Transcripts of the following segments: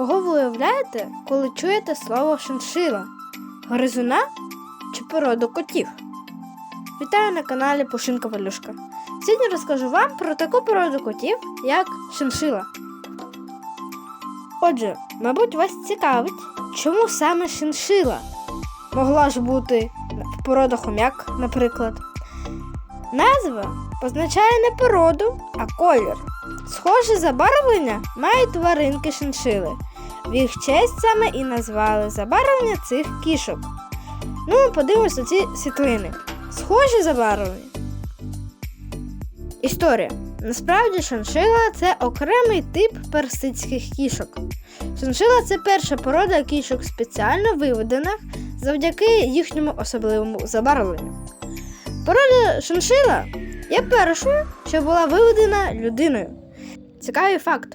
Кого ви уявляєте, коли чуєте слово шиншила? Гризуна чи породу котів? Вітаю на каналі Пушинка Валюшка. Сьогодні розкажу вам про таку породу котів, як шиншила. Отже, мабуть, вас цікавить, чому саме шиншила? Могла ж бути порода хомяк, наприклад. Назва позначає не породу, а колір. Схоже забарвлення мають тваринки шиншили. В їх честь саме і назвали забарвлення цих кішок. Ну, подивимось на ці світлини. Схожі забарвлення. Історія. Насправді шиншила це окремий тип персидських кішок. Шиншила це перша порода кішок спеціально виведених завдяки їхньому особливому забарвленню. Порода шиншила є першою, що була виведена людиною. Цікавий факт: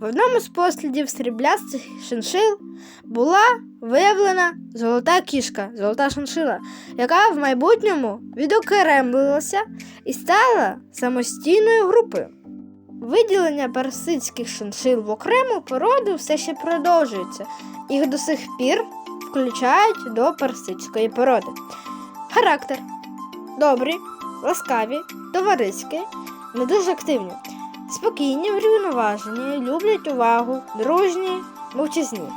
в одному з послідів сріблястих шиншил була виявлена золота кішка, золота шиншила, яка в майбутньому відокремлилася і стала самостійною групою. Виділення персидських шиншил в окрему породу все ще продовжується. Їх до сих пір включають до персидської породи. Характер добрі, ласкаві, товариські, не дуже активні, спокійні, врівноважені, люблять увагу, дружні, мовчазні.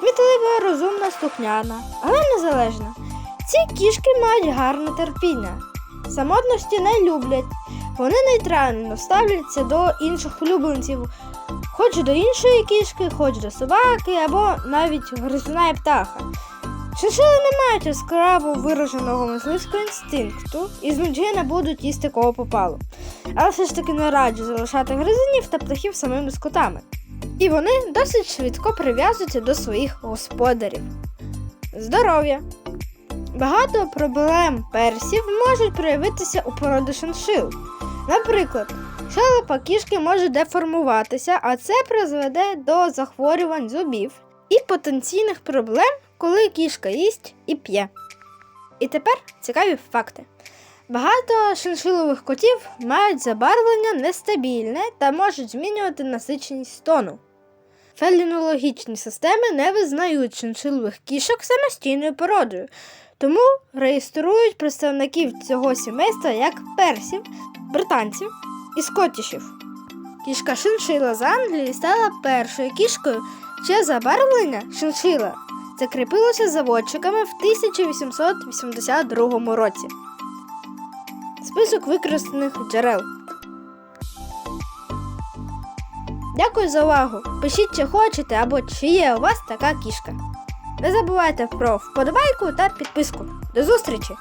Кмітлива, розумна, слухняна, але незалежна. Ці кішки мають гарне терпіння. Самотності не люблять. Вони нейтрально ставляться до інших улюбленців, хоч до іншої кішки, хоч до собаки або навіть гризуна і птаха. Шиншили не мають яскраво вираженого мисливського інстинкту і з нудьги не будуть їсти кого попало. Але все ж таки не раджу залишати гризунів та птахів самими скотами. І вони досить швидко прив'язуються до своїх господарів. Здоров'я. Багато проблем персів можуть проявитися у породи шиншил. Наприклад, шелепа кішки може деформуватися, а це призведе до захворювань зубів і потенційних проблем, коли кішка їсть і п'є. І тепер цікаві факти. Багато шиншилових котів мають забарвлення нестабільне та можуть змінювати насиченість тону. Фелінологічні системи не визнають шиншилових кішок самостійною породою, тому реєструють представників цього сімейства як персів, британців і скотішів. Кішка шиншила з Англії стала першою кішкою, чиє забарвлення шиншила закріпилося заводчиками в 1882 році. Список використаних джерел. Дякую за увагу. Пишіть, чи хочете або чи є у вас така кішка. Не забувайте про вподобайку та підписку. До зустрічі!